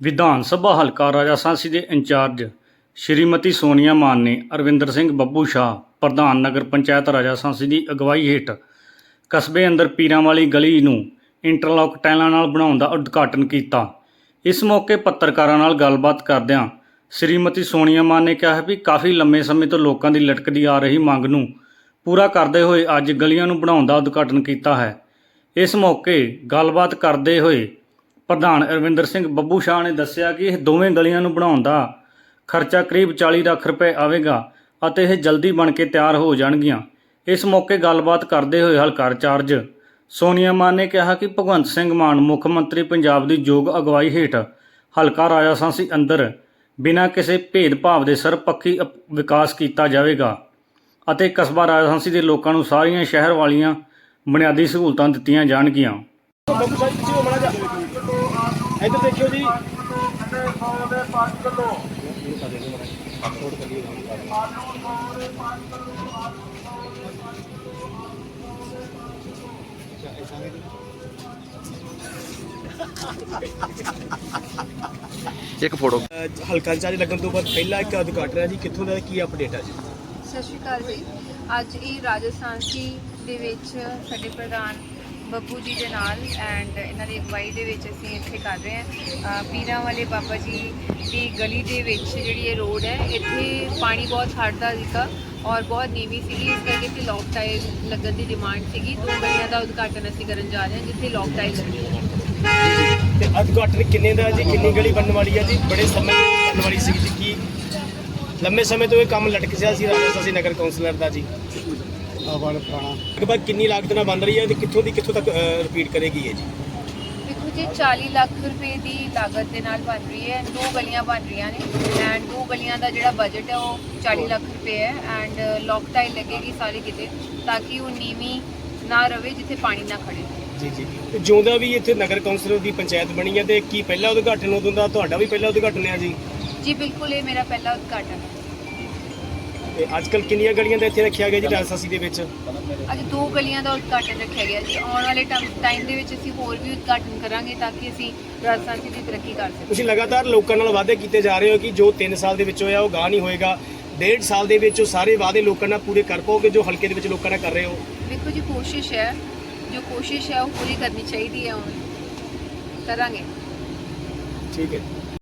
ਵਿਧਾਨ ਸਭਾ ਹਲਕਾ ਰਾਜਾਸਾਂਸੀ ਦੇ ਇੰਚਾਰਜ ਸ਼੍ਰੀਮਤੀ ਸੋਨੀਆ ਮਾਨ ਨੇ ਅਰਵਿੰਦਰ ਸਿੰਘ ਬੱਬੂ ਸ਼ਾਹ, ਪ੍ਰਧਾਨ ਨਗਰ ਪੰਚਾਇਤ ਰਾਜਾਸਾਂਸੀ ਦੀ ਅਗਵਾਈ ਹੇਠ ਕਸਬੇ ਅੰਦਰ ਪੀਰਾਂ ਵਾਲੀ ਗਲੀ ਨੂੰ ਇੰਟਰਲੌਕ ਟਾਈਲਾਂ ਨਾਲ ਬਣਾਉਣ ਦਾ ਉਦਘਾਟਨ ਕੀਤਾ। ਇਸ ਮੌਕੇ ਪੱਤਰਕਾਰਾਂ ਨਾਲ ਗੱਲਬਾਤ ਕਰਦਿਆਂ ਸ਼੍ਰੀਮਤੀ ਸੋਨੀਆ ਮਾਨ ਨੇ ਕਿਹਾ ਵੀ ਕਾਫੀ ਲੰਮੇ ਸਮੇਂ ਤੋਂ ਲੋਕਾਂ ਦੀ ਲਟਕਦੀ ਆ ਰਹੀ ਮੰਗ ਨੂੰ ਪੂਰਾ ਕਰਦੇ ਹੋਏ ਅੱਜ ਗਲੀਆਂ ਨੂੰ ਬਣਾਉਣ ਦਾ ਉਦਘਾਟਨ ਕੀਤਾ ਹੈ। ਇਸ ਮੌਕੇ ਗੱਲਬਾਤ ਕਰਦੇ ਹੋਏ ਪ੍ਰਧਾਨ ਅਰਵਿੰਦਰ ਸਿੰਘ ਬੱਬੂ ਸ਼ਾਹ ਨੇ ਦੱਸਿਆ ਕਿ ਇਹ ਦੋਵੇਂ ਗਲੀਆਂ ਨੂੰ ਬਣਾਉਣ ਦਾ ਖਰਚਾ ਕਰੀਬ 40 ਲੱਖ ਰੁਪਏ ਆਵੇਗਾ ਅਤੇ ਇਹ ਜਲਦੀ ਬਣ ਕੇ ਤਿਆਰ ਹੋ ਜਾਣਗੀਆਂ। ਇਸ ਮੌਕੇ ਗੱਲਬਾਤ ਕਰਦੇ ਹੋਏ ਹਲਕਾ ਚਾਰਜ ਸੋਨੀਆ ਮਾਨ ਨੇ ਕਿਹਾ ਕਿ ਭਗਵੰਤ ਸਿੰਘ ਮਾਨ ਮੁੱਖ ਮੰਤਰੀ ਪੰਜਾਬ ਦੀ ਯੋਗ ਅਗਵਾਈ ਹੇਠ ਹਲਕਾ ਰਾਜਾਸਾਂਸੀ ਅੰਦਰ ਬਿਨਾਂ ਕਿਸੇ ਭੇਦਭਾਵ ਦੇ ਸਰਪੱਖੀ ਅਪ- ਵਿਕਾਸ ਕੀਤਾ ਜਾਵੇਗਾ ਅਤੇ ਕਸਬਾ ਰਾਜਹੰਸੀ ਦੇ ਲੋਕਾਂ ਨੂੰ ਸਾਰੀਆਂ ਸ਼ਹਿਰ ਵਾਲੀਆਂ ਬੁਨਿਆਦੀ ਸਹੂਲਤਾਂ ਦਿੱਤੀਆਂ ਜਾਣਗੀਆਂ। ਬੱਬੂ ਸਾਹਿਬ ਪਿੱਛੇ ਹੋ ਮੜਾ ਜਾ ਇੱਧਰ ਦੇਖਿਓ ਜੀ। ਇੱਕ ਫੋਟੋ ਹਲਕਾ ਚਾਰਜ ਲੱਗਣ ਤੋਂ ਬਾਅਦ ਪਹਿਲਾ ਇੱਕ ਉਦਘਾਟਨ ਹੈ ਜੀ। ਕਿੱਥੋਂ ਦਾ ਕੀ ਅਪਡੇਟ ਹੈ ਜੀ? ਸਤਿ ਸ਼੍ਰੀ ਅਕਾਲ ਜੀ। ਅੱਜ ਇਹ ਰਾਜਸਥਾਨੀ ਦੇ ਵਿੱਚ ਸਾਡੇ ਪ੍ਰਧਾਨ ਬੱਬੂ ਜੀ ਦੇ ਨਾਲ ਐਂਡ ਇਹਨਾਂ ਦੀ ਅਗਵਾਈ ਦੇ ਵਿੱਚ ਅਸੀਂ ਇੱਥੇ ਕਰ ਰਹੇ ਹਾਂ। ਪੀਰਾਂ ਵਾਲੇ ਬਾਬਾ ਜੀ ਦੀ ਗਲੀ ਦੇ ਵਿੱਚ ਜਿਹੜੀ ਇਹ ਰੋਡ ਹੈ, ਇੱਥੇ ਪਾਣੀ ਬਹੁਤ ਹੜਦਾ ਸੀਗਾ ਔਰ ਬਹੁਤ ਨੀਵੀਂ ਸੀਗੀ। ਇਸ ਕਰਕੇ ਇੱਥੇ ਲੌਕ ਟਾਈਲ ਲੱਗਣ ਦੀ ਡਿਮਾਂਡ ਸੀਗੀ। ਦੋ ਗਲੀਆਂ ਦਾ ਉਦਘਾਟਨ ਅਸੀਂ ਕਰਨ ਜਾ ਰਹੇ ਹਾਂ, ਜਿੱਥੇ ਲੌਕ ਟਾਈਲ ਲੱਗਣੀ ਹੈ। ਤੇ ਉਦਘਾਟਨ ਕਿੰਨੇ ਦਾ ਜੀ? ਕਿੰਨੀ ਗਲੀ ਬਣਨ ਵਾਲੀ ਹੈ ਜੀ? ਬੜੇ ਸਮੇਂ ਤੋਂ ਬਣਨ ਵਾਲੀ ਸੀਗੀ ਜੀ। ਕੀ ਲੰਮੇ ਸਮੇਂ ਤੋਂ ਇਹ ਕੰਮ ਲਟਕ ਰਿਹਾ ਸੀ ਰਾਜਾ ਸੀ ਨਗਰ ਕੌਂਸਲਰ ਦਾ ਜੀ? ਆਵਣ ਪੁਰਾਣਾ। ਵਾਰ ਕਿੰਨੀ ਲਾਗਤ ਨਾਲ ਬਣ ਰਹੀ ਹੈ ਤੇ ਕਿੱਥੋਂ ਦੀ ਕਿੱਥੋਂ ਤੱਕ ਰਿਪੀਟ ਕਰੇਗੀ ਇਹ ਜੀ? ਦੇਖੋ ਜੀ 40 ਲੱਖ ਰੁਪਏ ਦੀ ਲਾਗਤ ਦੇ ਨਾਲ ਬਣ ਰਹੀ ਹੈ। ਦੋ ਗਲੀਆਂ ਬਣ ਰਹੀਆਂ ਨੇ। ਐਂਡ ਦੋ ਗਲੀਆਂ ਦਾ ਜਿਹੜਾ ਬਜਟ ਹੈ ਉਹ 40 ਲੱਖ ਰੁਪਏ ਹੈ। ਐਂਡ ਲੌਕ ਟਾਈਲ ਲੱਗੇਗੀ ਸਾਰੇ ਕਿਤੇ ਤਾਂ ਕਿ ਉਹ ਨੀਵੀਂ ਨਾ ਰਵੇ ਜਿੱਥੇ ਪਾਣੀ ਨਾ ਖੜੇ। ਜੀ ਜੀ। ਤੇ ਜਿਉਂਦਾ ਵੀ ਇੱਥੇ ਨਗਰ ਕੌਂਸਲਰ ਦੀ ਪੰਚਾਇਤ ਬਣੀ ਹੈ ਤੇ ਕੀ ਪਹਿਲਾ ਉਦਘਾਟਨ ਉਦੋਂ ਦਾ ਤੁਹਾਡਾ ਵੀ ਪਹਿਲਾ ਉਦਘਾਟਨ ਹੈ ਜੀ? ਜੀ ਬਿਲਕੁਲ ਇਹ ਮੇਰਾ ਪਹਿਲਾ ਉਦਘਾਟਨ ਹੈ। ਤੇ ਅੱਜ ਕੱਲ ਕਿੰਨੀਆਂ ਗਲੀਆਂ ਦਾ ਇੱਥੇ ਰੱਖਿਆ ਗਿਆ ਜੀ ਰਾਜਸਾਸੀ ਦੇ ਵਿੱਚ? ਅੱਜ ਦੋ ਗਲੀਆਂ ਦਾ ਉਦਘਾਟਨ ਰੱਖਿਆ ਗਿਆ ਜੀ। ਆਉਣ ਵਾਲੇ ਟਾਈਮ ਦੇ ਵਿੱਚ ਅਸੀਂ ਹੋਰ ਵੀ ਉਦਘਾਟਨ ਕਰਾਂਗੇ ਤਾਂ ਕਿ ਅਸੀਂ ਰਾਜਸਥਾਨ ਦੀ ਤਰੱਕੀ ਕਰ ਸਕੀਏ। ਤੁਸੀਂ ਲਗਾਤਾਰ ਲੋਕਾਂ ਨਾਲ ਵਾਅਦੇ ਕੀਤੇ ਜਾ ਰਹੇ ਹੋ ਕਿ ਜੋ 3 ਸਾਲ ਦੇ ਵਿੱਚ ਹੋਇਆ ਉਹ ਗਾਹ ਨਹੀਂ ਹੋਏਗਾ। ਡੇਢ ਸਾਲ ਦੇ ਵਿੱਚ ਉਹ ਸਾਰੇ ਵਾਅਦੇ ਲੋਕਾਂ ਨਾਲ ਪੂਰੇ ਕਰ ਪਾਓਗੇ ਜੋ ਹਲਕੇ ਦੇ ਵਿੱਚ ਲੋਕਾਂ ਨਾਲ ਕਰ ਰਹੇ ਹੋ? ਦੇਖੋ ਜੀ ਕੋਸ਼ਿਸ਼ ਹੈ। ਜੋ ਕੋਸ਼ਿਸ਼ ਹੈ ਉਹ ਪੂਰੀ ਕਰਨੀ ਚਾਹੀਦੀ ਹੈ ਹੁਣ। ਕਰਾਂਗੇ। ਠੀਕ ਹੈ।